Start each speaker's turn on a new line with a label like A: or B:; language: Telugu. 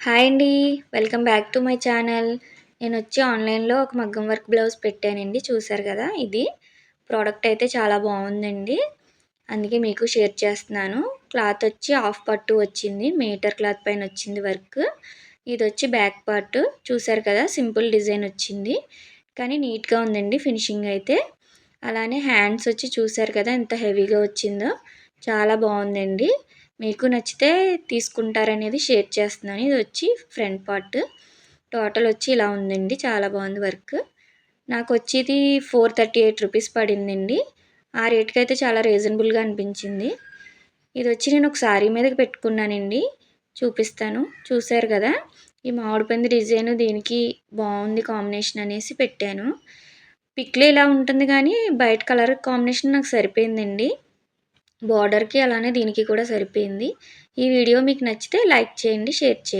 A: హాయ్ అండి. Welcome back to my channel. నేను వచ్చి ఆన్లైన్లో ఒక మగ్గం వర్క్ బ్లౌజ్ పెట్టానండి. చూసారు కదా ఇది? ప్రోడక్ట్ అయితే చాలా బాగుందండి. అందుకే మీకు షేర్ చేస్తున్నాను. క్లాత్ వచ్చి హాఫ్ పట్టు వచ్చింది. మీటర్ క్లాత్ పైన వచ్చింది వర్క్. ఇది వచ్చి బ్యాక్ పార్ట్. చూసారు కదా సింపుల్ డిజైన్ వచ్చింది. కానీ నీట్గా ఉందండి ఫినిషింగ్ అయితే. అలానే హ్యాండ్స్ వచ్చి చూసారు కదా ఎంత హెవీగా వచ్చిందో. చాలా బాగుందండి. మీకు నచ్చితే తీసుకుంటారనేది షేర్ చేస్తున్నాను. ఇది వచ్చి ఫ్రంట్ పార్ట్. టోటల్ వచ్చి ఇలా ఉందండి. చాలా బాగుంది వర్క్. నాకు వచ్చి ఇది ఫోర్ థర్టీ ఎయిట్ రూపీస్ పడిందండి. ఆ రేట్కి అయితే చాలా రీజనబుల్గా అనిపించింది. ఇది వచ్చి నేను ఒక శారీ మీదకి పెట్టుకున్నానండి. చూపిస్తాను. చూసారు కదా? ఈ మామిడిపంది డిజైన్ దీనికి బాగుంది కాంబినేషన్ అనేసి పెట్టాను. పిక్లో ఇలా ఉంటుంది కానీ బయట కలర్ కాంబినేషన్ నాకు సరిపోయిందండి. బార్డర్కి అలానే దీనికి కూడా సరిపోయింది. ఈ వీడియో మీకు నచ్చితే లైక్ చేయండి షేర్ చేయండి.